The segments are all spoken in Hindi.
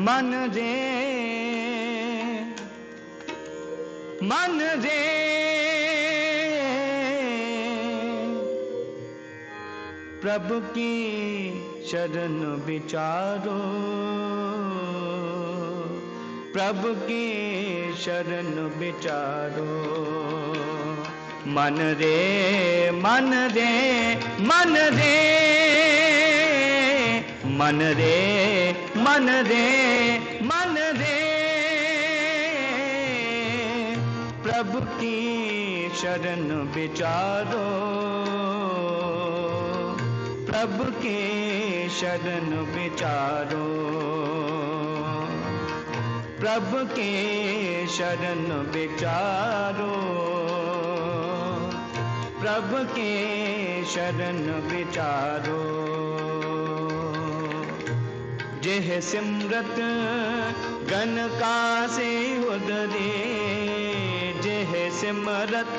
मन रे मन रे प्रभु की शरण विचारो, प्रभु की शरण विचारो। मन रे मन रे मन रे मन रे। मन रे मन रे। प्रभु की शरण विचारो। प्रभु के शरण विचारो। प्रभु के शरण विचारो। प्रभु के शरण विचारो। जेह सिमरत, गन का से उदरे जेह सिमरत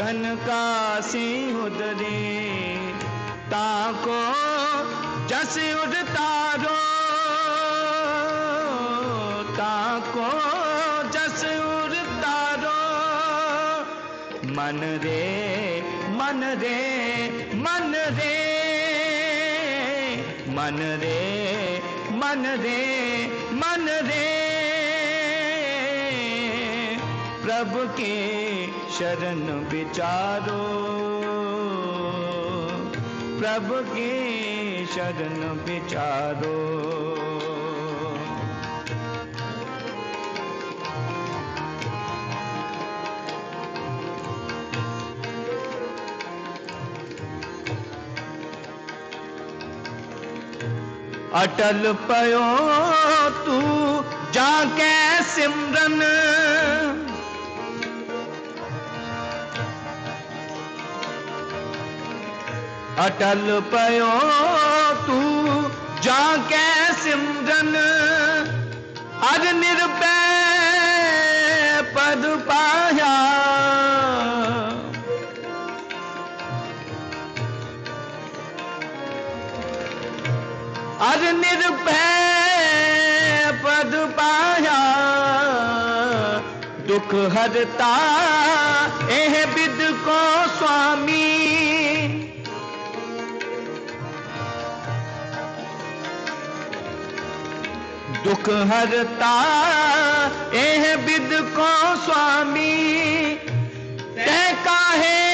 घन का से उदरे। ताको जस उड़तारो। ताको जस उड़तारो। मन रे मन रे मन रे। मन रे मन रे मन रे। प्रभु के शरण विचारो। प्रभु के शरण विचारो। अटल पयो तू जाके सिमरन। अटल पयो तू जाके सिमरन। अज निर्भय पद पाया अज निर्भय पद पाया। दुख हरता, एह विद को स्वामी। दुख हरता, एह विद को स्वामी। तै काहे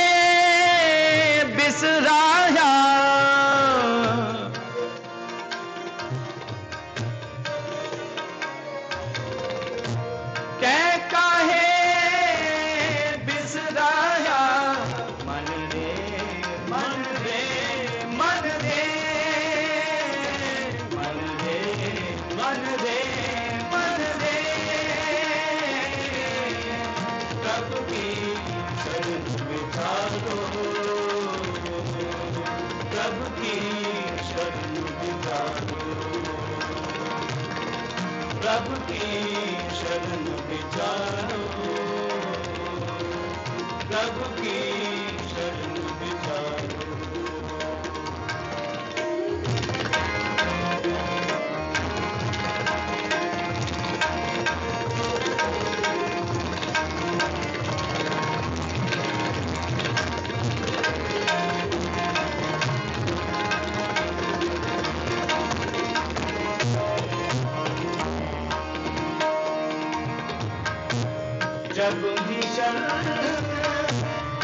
प्रभु की शरण विचारो प्रभु की शरण विचारो जब भी शरण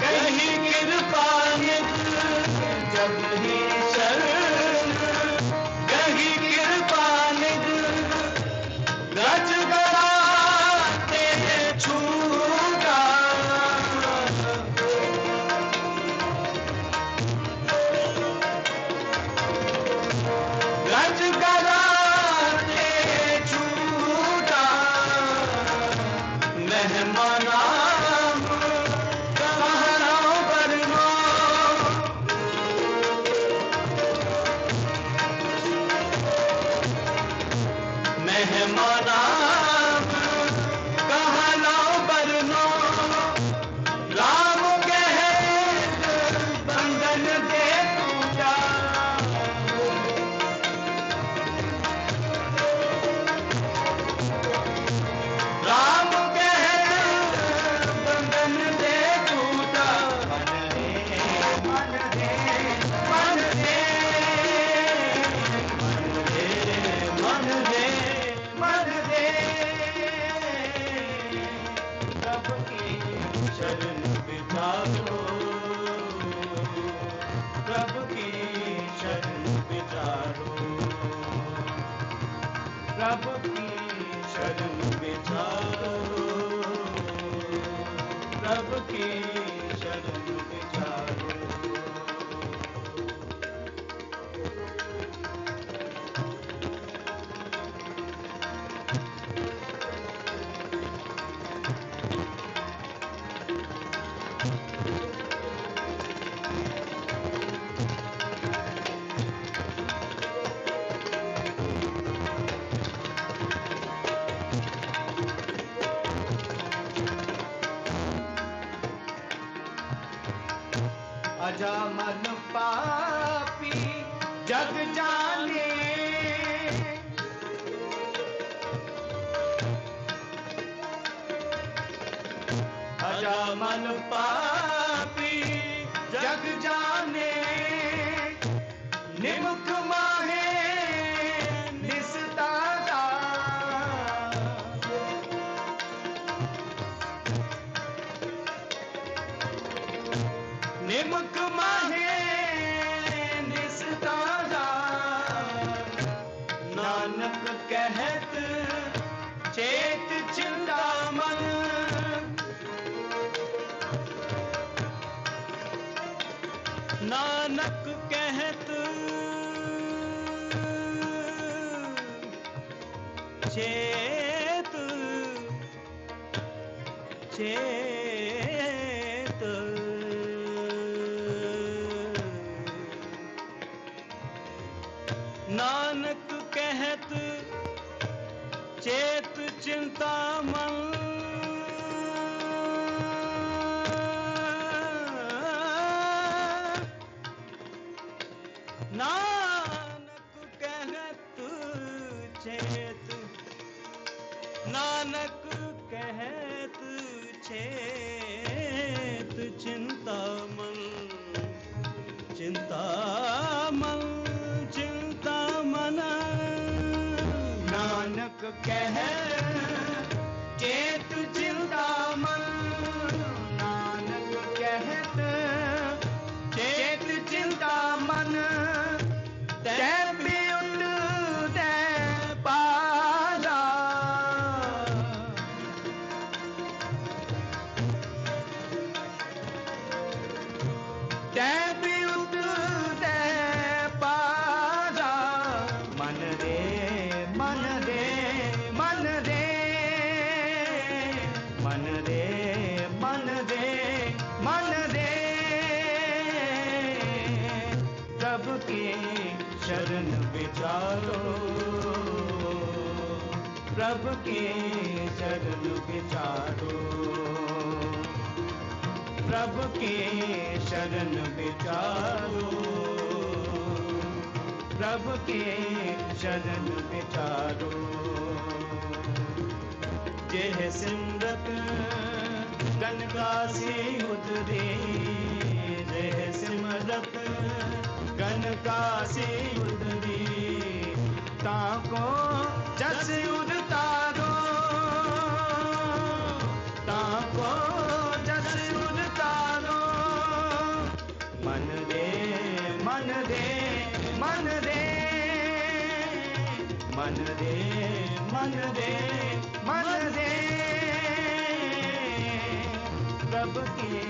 कहीं कृपा जब भी शरण मेहमाना शरण बिछा दो अजामन पापी जग जाने। अजामन पापी। निमुख माहे निस्तारा नानक कहत चेत चिंतामन नानक कहत चेत चेत नानक कहत चेत चिंता मन। नानक कहत चेत। नानक कहत चेत चिंता मन। विचारो प्रभु के शरण विचारो प्रभु के शरण विचारो प्रभु के शरण विचारो जेह सिमरत कनकासी उतरे। जेह सिमरत कनकासी उतरी। ताको जस उतारो ताको जस उतारो मन रे मन रे मन रे मन रे मन रे मन रे प्रभु के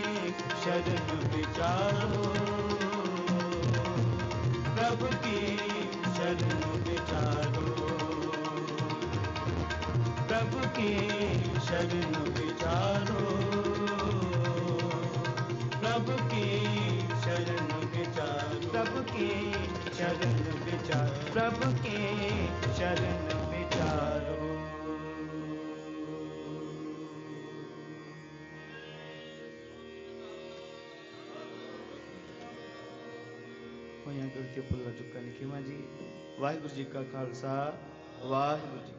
शरण विचारो प्रभु की शरण विचारो प्रभु के शरण विचारो प्रभु की शरण विचारो प्रभु की शरण विचारो प्रभु की शरण विचारो ਹੋਈਆਂ ਕਰਕੇ ਭੁੱਲਾ ਚੁੱਕਾ ਲਿਖੀਵਾਂ ਜੀ ਵਾਹਿਗੁਰੂ ਜੀ ਕਾ ਖਾਲਸਾ ਵਾਹਿਗੁਰੂ ਜੀ ਕੀ